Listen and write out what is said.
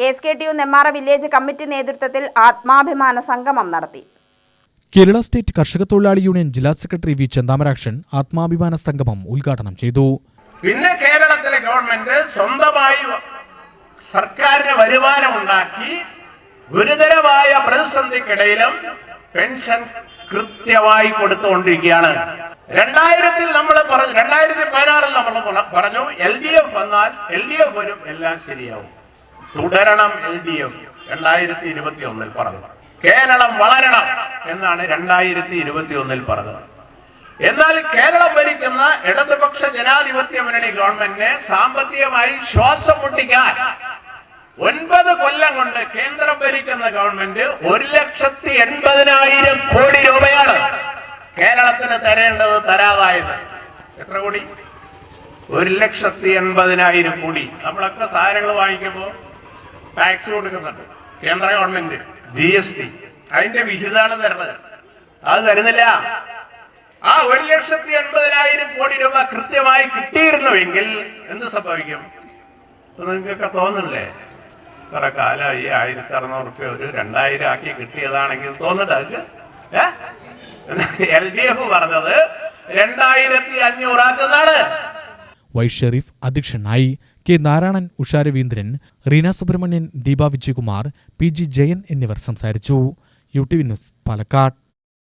K S K T U Nemmara village committee നേതൃത്വത്തിൽ ആത്മാഭിമാന സംഗമം നടത്തി. കേരള സ്റ്റേറ്റ് കർഷക തൊഴിലാളി യൂണിയൻ ജില്ലാ സെക്രട്ടറി വി ചന്ദാമരാക്ഷൻ ആത്മാഭിമാന സംഗമം ഉദ്ഘാടനം ചെയ്തു. പിന്നെ കേരളത്തിലെ ഗവൺമെന്റ് സ്വന്തമായി സർക്കാരിന് വരുമാനമുണ്ടാക്കി ഗുരുതരമായ പ്രതിസന്ധിക്കിടയിലും പെൻഷൻ കൃത്യമായി കൊടുത്തുകൊണ്ടിരിക്കുകയാണ്. രണ്ടായിരത്തിൽ നമ്മൾ പറഞ്ഞു രണ്ടായിരത്തി പതിനാറിൽ നമ്മൾ പറഞ്ഞു എൽ ഡി എഫ് വന്നാൽ എൽ ഡി എഫ് വരും എല്ലാം ശരിയാവും. തുടരണം എൽ ഡി എഫ് രണ്ടായിരത്തി ഇരുപത്തി ഒന്നിൽ പറഞ്ഞു കേരളം വളരണം എന്നാണ് രണ്ടായിരത്തി ഇരുപത്തി ഒന്നിൽ പറഞ്ഞത്. എന്നാൽ കേരളം ഭരിക്കുന്ന ഇടതുപക്ഷ ജനാധിപത്യ മുന്നണി ഗവൺമെന്റിനെ സാമ്പത്തികമായി ശ്വാസം മുട്ടിക്കാൻ ഒൻപത് കൊല്ലം കൊണ്ട് കേന്ദ്രം ഭരിക്കുന്ന ഗവൺമെന്റ് ഒരു ലക്ഷത്തി എൺപതിനായിരം കോടി രൂപയാണ് കേരളത്തിന് തരേണ്ടത് തരാതായത്. എത്ര കോടി? ഒരു ലക്ഷത്തി എൺപതിനായിരം കോടി. നമ്മളൊക്കെ സാധനങ്ങൾ വാങ്ങിക്കുമ്പോൾ ടാക്സ് കൊടുക്കുന്നുണ്ട്. കേന്ദ്ര ഗവൺമെന്റ് ജി എസ് ടി അതിന്റെ വിഹിതമാണ് തരുന്നത്. അത് തരുന്നില്ല. ആ ഒരു ലക്ഷത്തി എൺപതിനായിരം കോടി രൂപ കൃത്യമായി കിട്ടിയിരുന്നുവെങ്കിൽ എന്ത് സംഭവിക്കും? നിങ്ങൾക്കൊക്കെ തോന്നുന്നില്ലേ? ഇത്ര കാലം ഈ ആയിരത്തി അറുന്നൂറ് റുപ്യ ഒരു രണ്ടായിരം ആക്കി കിട്ടിയതാണെങ്കിൽ തോന്നുന്നുണ്ട് എൽ ഡി എഫ് പറഞ്ഞത് രണ്ടായിരത്തി അഞ്ഞൂറാക്കുന്നതാണ് വൈ ഷെരീഫ് അധ്യക്ഷനായി K Narayanan Usha Raveendran Reena Subramanian Deepa Vijayakumar P G Jayan എന്നിവർ സംസാരിച്ചു. U T V news Palakkad.